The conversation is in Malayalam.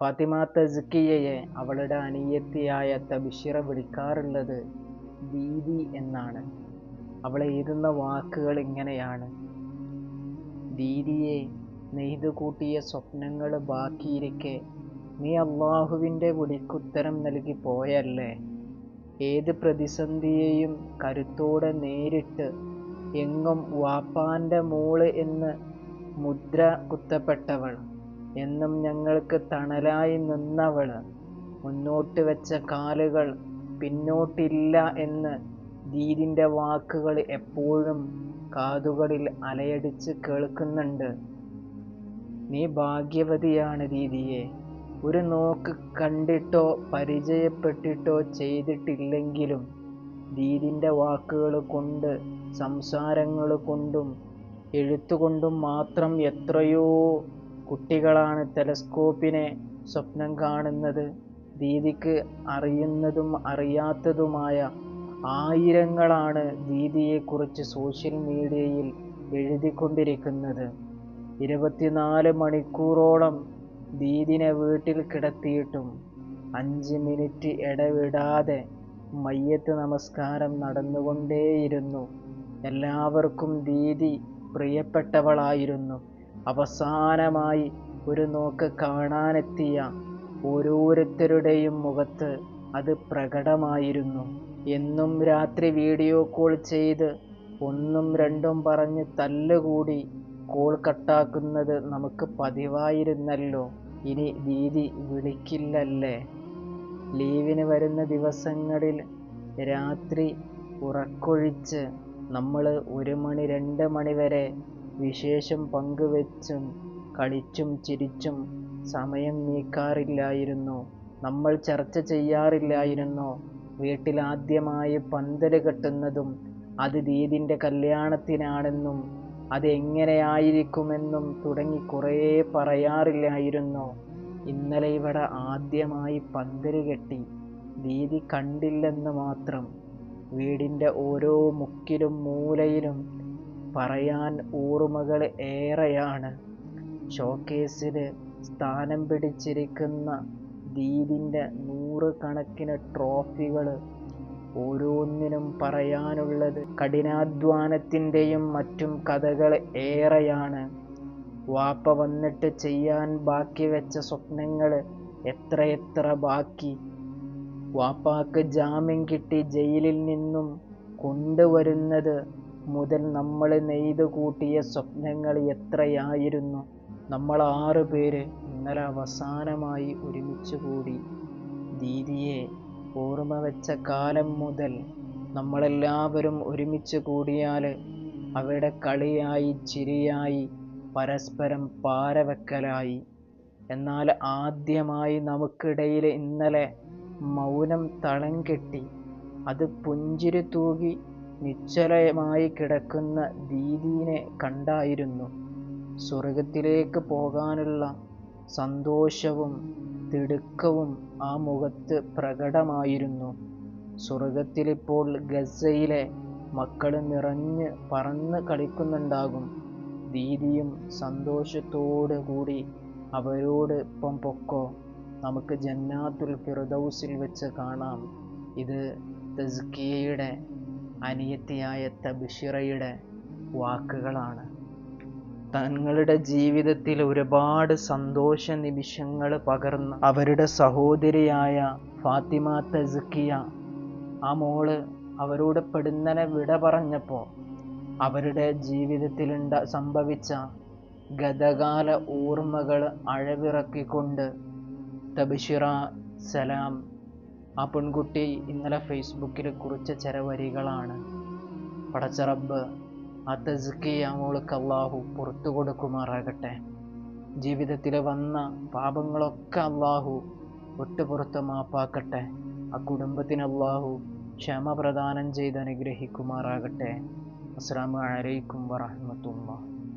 ഫാത്തിമ തസ്കിയയെ അവളുടെ അനിയത്തിയായ തബിഷിറ വിളിക്കാറുള്ളത് ദീദി എന്നാണ്. അവൾ എഴുതുന്ന വാക്കുകൾ ഇങ്ങനെയാണ്. ദീദിയെ നെയ്തു കൂട്ടിയ സ്വപ്നങ്ങൾ ബാക്കിയിരിക്കെ. നീ അള്ളാഹുവിന്റെ വിളിക്കുത്തരം നൽകി പോയല്ലേ? ഏത് പ്രതിസന്ധിയെയും കരുത്തോടെ നേരിട്ട് എങ്ങും വാപ്പാന്റെ മോൾ എന്ന് മുദ്ര കുത്തപ്പെട്ടവൾ. എന്നും ഞങ്ങൾക്ക് തണലായി നിന്നവൾ. മുന്നോട്ട് വെച്ച കാലുകൾ പിന്നോട്ടില്ല എന്ന് ദീദിന്റെ വാക്കുകൾ എപ്പോഴും കാതുകളിൽ അലയടിച്ച് കേൾക്കുന്നുണ്ട്. നീ ഭാഗ്യവതിയാണ് ദീദിയെ. ഒരു നോക്ക് കണ്ടിട്ടോ പരിചയപ്പെട്ടിട്ടോ ചെയ്തിട്ടില്ലെങ്കിലും ദീദിന്റെ വാക്കുകൾ കൊണ്ട് സംസാരങ്ങൾ കൊണ്ടും എഴുത്തുകൊണ്ടും മാത്രം എത്രയോ കുട്ടികളാണ് ടെലസ്കോപ്പിനെ സ്വപ്നം കാണുന്നത്. ദീദിക്ക് അറിയുന്നതും അറിയാത്തതുമായ ആയിരങ്ങളാണ് ദീദിയെക്കുറിച്ച് സോഷ്യൽ മീഡിയയിൽ എഴുതിക്കൊണ്ടിരിക്കുന്നത്. ഇരുപത്തിനാല് മണിക്കൂറോളം ദീദിനെ വീട്ടിൽ കിടത്തിയിട്ടും അഞ്ച് മിനിറ്റ് ഇടവിടാതെ മയ്യത്ത് നമസ്കാരം നടന്നുകൊണ്ടേയിരുന്നു. എല്ലാവർക്കും ദീദി പ്രിയപ്പെട്ടവളായിരുന്നു. അവസാനമായി ഒരു നോക്ക് കാണാനെത്തിയ ഓരോരുത്തരുടെയും മുഖത്ത് അത് പ്രകടമായിരുന്നു. എന്നും രാത്രി വീഡിയോ കോൾ ചെയ്ത് ഒന്നും രണ്ടും പറഞ്ഞ് തല്ലുകൂടി കോൾ കട്ടാക്കുന്നത് നമുക്ക് പതിവായിരുന്നല്ലോ. ഇനി ദീദി വിളിക്കില്ലല്ലേ? ലീവിന് വരുന്ന ദിവസങ്ങളിൽ രാത്രി ഉറക്കൊഴിച്ച് നമ്മൾ ഒരു മണി രണ്ട് മണി വരെ വിശേഷം പങ്കുവെച്ചും കളിച്ചും ചിരിച്ചും സമയം നീക്കാറില്ലായിരുന്നു. നമ്മൾ ചർച്ച ചെയ്യാറില്ലായിരുന്നോ. വീട്ടിലാദ്യമായി പന്തൽ കെട്ടുന്നതും അത് ദീദിന്റെ കല്യാണത്തിനാണെന്നും അതെങ്ങനെയായിരിക്കുമെന്നും തുടങ്ങി കുറേ പറയാറില്ലായിരുന്നു. ഇന്നലെ ഇവിടെ ആദ്യമായി പന്തൽ കെട്ടി. ദീദി കണ്ടില്ലെന്ന് മാത്രം. വീടിന്റെ ഓരോ മുക്കിലും മൂലയിലും പറയാൻ ഓർമ്മകൾ ഏറെയാണ്. ഷോക്കേസിൽ സ്ഥാനം പിടിച്ചിരിക്കുന്ന ദീദിന്റെ നൂറുകണക്കിന് ട്രോഫികൾ ഓരോന്നിനും പറയാനുള്ളത് കഠിനാധ്വാനത്തിന്റെയും മറ്റും കഥകൾ ഏറെയാണ്. വാപ്പ വന്നിട്ട് ചെയ്യാൻ ബാക്കി വെച്ച സ്വപ്നങ്ങൾ എത്രയെത്ര ബാക്കി. വാപ്പാക്ക് ജാമ്യം കിട്ടി ജയിലിൽ നിന്നും കൊണ്ടുവരുന്നത് മുതൽ നമ്മൾ നെയ്തു കൂട്ടിയ സ്വപ്നങ്ങൾ എത്രയായിരുന്നു. നമ്മൾ ആറ് പേര് ഇന്നലെ അവസാനമായി ഒരുമിച്ച് കൂടി. ദീദിയെ ഓർമ്മ വെച്ച കാലം മുതൽ നമ്മളെല്ലാവരും ഒരുമിച്ച് കൂടിയാൽ അവിടെ കളിയായി ചിരിയായി പരസ്പരം പാരവെക്കലായി. എന്നാൽ ആദ്യമായി നമുക്കിടയിൽ ഇന്നലെ മൗനം തളം കെട്ടി. അത് പുഞ്ചിരി തൂകി നിശ്ചലമായി കിടക്കുന്ന ദീദീനെ കണ്ടായിരുന്നു. സ്വർഗത്തിലേക്ക് പോകാനുള്ള സന്തോഷവും തിടുക്കവും ആ മുഖത്ത് പ്രകടമായിരുന്നു. സ്വർഗത്തിലിപ്പോൾ ഗസയിലെ മക്കൾ നിറഞ്ഞ് പറന്ന് കളിക്കുന്നുണ്ടാകും. ദീദിയും സന്തോഷത്തോടു കൂടി അവരോട് ഇപ്പം പൊക്കോ നമുക്ക് ജന്നാത്തുൽ ഫിർദൗസിൽ വെച്ച് കാണാം. ഇത് തസ്കിയയുടെ അനിയത്തിയായ തബിഷിറയുടെ വാക്കുകളാണ്. തങ്ങളുടെ ജീവിതത്തിൽ ഒരുപാട് സന്തോഷ നിമിഷങ്ങൾ പകർന്ന അവരുടെ സഹോദരിയായ ഫാത്തിമ തസുക്കിയ ആ മോൾ അവരോട് പെടുന്നനെ വിട പറഞ്ഞപ്പോൾ അവരുടെ ജീവിതത്തിലുണ്ട സംഭവിച്ച ഗതകാല ഓർമ്മകൾ അഴവിറക്കിക്കൊണ്ട് തബിഷിറ സലാം ആ പെൺകുട്ടി ഇന്നലെ ഫേസ്ബുക്കിൽ കുറിച്ച ചില വരികളാണ്. പടച്ചറബ് ആ തസ്കിയ മോൾക്ക് അള്ളാഹു പുറത്തു കൊടുക്കുമാറാകട്ടെ. ജീവിതത്തിൽ വന്ന പാപങ്ങളൊക്കെ അള്ളാഹു ഒട്ടുപുറത്ത് മാപ്പാക്കട്ടെ. ആ കുടുംബത്തിന് അള്ളാഹു ക്ഷമ പ്രദാനം ചെയ്ത് അനുഗ്രഹിക്കുമാറാകട്ടെ. അസ്സാം വലൈക്കും വറഹമത്തുള്ള